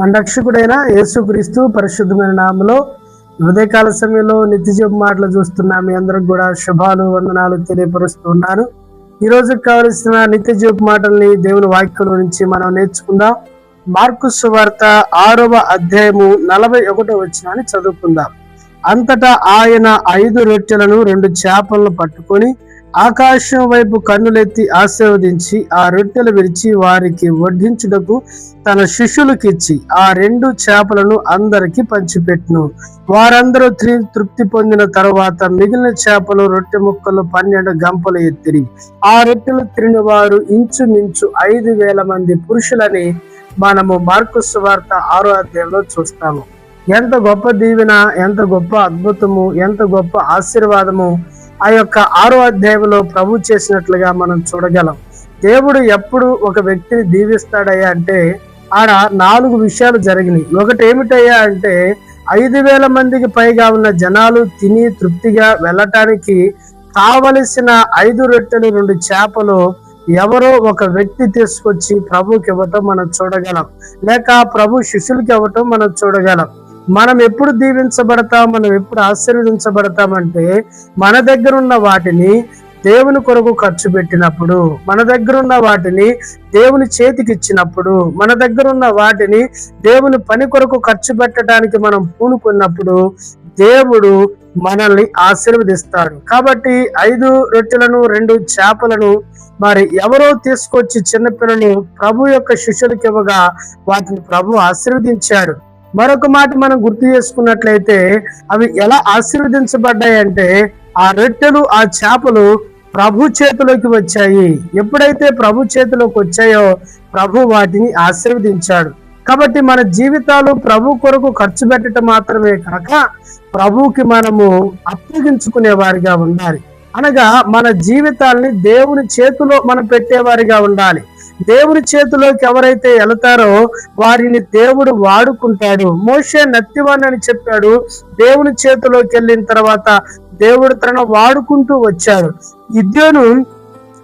మన రక్షకుడైన యేసుక్రీస్తు పరిశుద్ధమైన నామలో ఉదయకాల సమయంలో నిత్యజీవ మాటలు చూస్తున్నా మీ అందరికి కూడా శుభాలు వందనాలు తెలియపరుస్తున్నాను ఈ రోజు కావలసిన నిత్యజీవ మాటల్ని దేవుని వాక్యం నుంచి మనం నేర్చుకుందాం. మార్కు సువార్త ఆరవ అధ్యాయము నలభై ఒకటో వచ్చినాన్ని చదువుకుందాం. అంతటా ఆయన ఐదు రొట్టెలను రెండు చేపలను పట్టుకొని ఆకాశం వైపు కన్నులెత్తి ఆశీర్వదించి ఆ రొట్టెలు విరిచి వారికి వడ్డించుటకు తన శిష్యులకిచ్చి ఆ రెండు చేపలను అందరికి పంచిపెట్టును. వారందరూ త్రి- తృప్తి పొందిన తర్వాత మిగిలిన చేపలు రొట్టె ముక్కలు పన్నెండు గంపలు ఎత్తిరి. ఆ రొట్టెలు తిరిగిన వారు ఇంచుమించు ఐదు వేల మంది పురుషులని మనము మార్కు సువార్త ఆరో అధ్యాయంలో చూస్తాము. ఎంత గొప్ప దీవెన ఎంత గొప్ప అద్భుతము ఎంత గొప్ప ఆశీర్వాదము ఆ యొక్క ఆరో అధ్యాయంలో ప్రభు చేసినట్లుగా మనం చూడగలం. దేవుడు ఎప్పుడు ఒక వ్యక్తిని దీవిస్తాడయ్యా అంటే ఆడ నాలుగు విషయాలు జరిగినాయి. ఒకటి ఏమిటయ్యా అంటే ఐదు వేల మందికి పైగా ఉన్న జనాలు తిని తృప్తిగా వెళ్ళటానికి కావలసిన ఐదు రొట్టెలు రెండు చేపలు ఎవరో ఒక వ్యక్తి తీసుకొచ్చి ప్రభుకి ఇవ్వటం మనం చూడగలం. లేక ప్రభు శిష్యులకి ఇవ్వటం మనం చూడగలం. మనం ఎప్పుడు దీవించబడతాం మనం ఎప్పుడు ఆశీర్వదించబడతామంటే మన దగ్గర ఉన్న వాటిని దేవుని కొరకు ఖర్చు పెట్టినప్పుడు మన దగ్గర ఉన్న వాటిని దేవుని చేతికి ఇచ్చినప్పుడు మన దగ్గర ఉన్న వాటిని దేవుని పని కొరకు ఖర్చు పెట్టడానికి మనం పూనుకున్నప్పుడు దేవుడు మనల్ని ఆశీర్వదిస్తాడు. కాబట్టి ఐదు రొట్టెలను రెండు చేపలను మరి ఎవరో తీసుకొచ్చి చిన్నపిల్లలు ప్రభు యొక్క శిష్యులకి ఇవ్వగా వాటిని ప్రభు ఆశీర్వదించాడు. మరొక మాట మనం గుర్తు చేసుకున్నట్లయితే అవి ఎలా ఆశీర్వదించబడ్డాయి అంటే ఆ రొట్టెలు ఆ చేపలు ప్రభు చేతిలోకి వచ్చాయి. ఎప్పుడైతే ప్రభు చేతిలోకి వచ్చాయో ప్రభు వాటిని ఆశీర్వదించాడు. కాబట్టి మన జీవితాలు ప్రభు కొరకు ఖర్చు పెట్టడం మాత్రమే కాక ప్రభుకి మనము అప్పగించుకునే వారిగా ఉండాలి. అనగా మన జీవితాల్ని దేవుని చేతిలో మనం పెట్టేవారిగా ఉండాలి. దేవుని చేతిలోకి ఎవరైతే వెళతారో వారిని దేవుడు వాడుకుంటాడు. మోషే నత్తివాన్ అని చెప్పాడు. దేవుని చేతిలోకి వెళ్ళిన తర్వాత దేవుడు తనను వాడుకుంటూ వచ్చాడు. గిద్యోను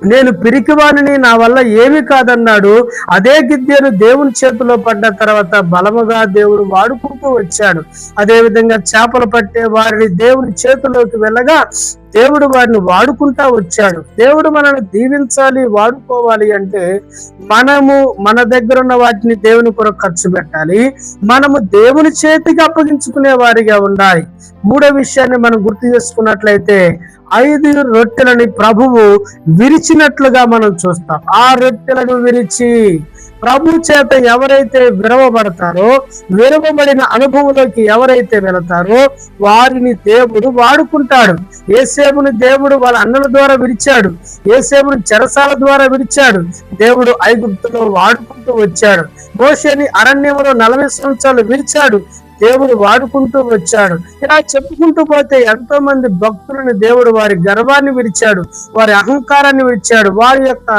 నేను పిరికివాణిని నా వల్ల ఏమీ కాదన్నాడు. అదే గిద్యను దేవుని చేతిలో పడ్డ తర్వాత బలముగా దేవుడు వాడుకుంటూ వచ్చాడు. అదే విధంగా చేపలు పట్టే వారిని దేవుని చేతిలోకి వెళ్ళగా దేవుడు వారిని వాడుకుంటా వచ్చాడు. దేవుడు మనల్ని దీవించాలి వాడుకోవాలి అంటే మనము మన దగ్గర ఉన్న వాటిని దేవుని కొరకు ఖర్చు పెట్టాలి. మనము దేవుని చేతికి అప్పగించుకునే వారిగా ఉండాలి. మూడో విషయాన్ని మనం గుర్తు చేసుకున్నట్లయితే ఐదు రొట్టెలని ప్రభువు విరిచినట్లుగా మనం చూస్తాం. ఆ రొట్టెలను విరిచి ప్రభు చేత ఎవరైతే విరవబడతారో విరవబడిన అనుభవంలోకి ఎవరైతే వెళతారో వారిని దేవుడు వాడుకుంటాడు. ఏసేపుని దేవుడు వాళ్ళ అన్నల ద్వారా విరిచాడు ఏసేపుని చెరసాల ద్వారా విరిచాడు దేవుడు ఐగుప్తులో వాడుకుంటూ వచ్చాడు. మోషని అరణ్యంలో నలభై సంవత్సరాలు విరిచాడు దేవుడు వాడుకుంటూ వచ్చాడు. ఇలా చెప్పుకుంటూ పోతే ఎంతో మంది భక్తులను దేవుడు వారి గర్వాన్ని విరిచాడు వారి అహంకారాన్ని విరిచాడు వారి యొక్క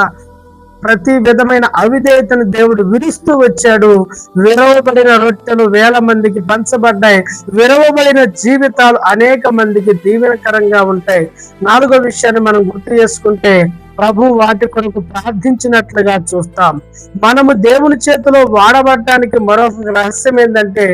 ప్రతి విధమైన అవిధేయతను దేవుడు విరుస్తూ వచ్చాడు. విరవబడిన రొట్టెలు వేల మందికి పంచబడ్డాయి. విరవబడిన జీవితాలు అనేక మందికి దీవెనకరంగా ఉంటాయి. నాలుగో విషయాన్ని మనం గుర్తు చేసుకుంటే ప్రభు వాటి కొరకు ప్రార్థించినట్లుగా చూస్తాం. మనము దేవుని చేతిలో వాడబడటానికి మరొక రహస్యం ఏంటంటే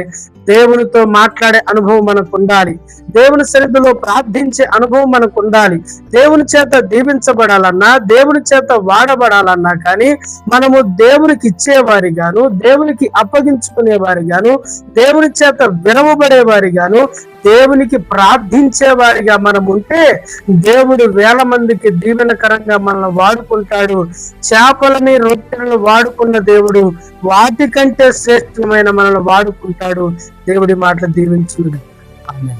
దేవునితో మాట్లాడే అనుభవం మనకు ఉండాలి. దేవుని సరిధిలో ప్రార్థించే అనుభవం మనకు ఉండాలి. దేవుని చేత దీవించబడాలన్నా దేవుని చేత వాడబడాలన్నా కానీ మనము దేవునికి ఇచ్చేవారి గాను దేవునికి అప్పగించుకునే వారి గాను దేవుని చేత విరవబడేవారి గాను దేవునికి ప్రార్థించే వారిగా మనం ఉంటే దేవుడు వేల మందికి దీవెనకరంగా మనల్ని వాడుకుంటాడు. చేపలని రొట్టెలను వాడుకున్న దేవుడు వాటికంటే శ్రేష్టమైన మనల్ని వాడుకుంటాడు. దేవుడి మాటలు దీవించుడు. ఆమె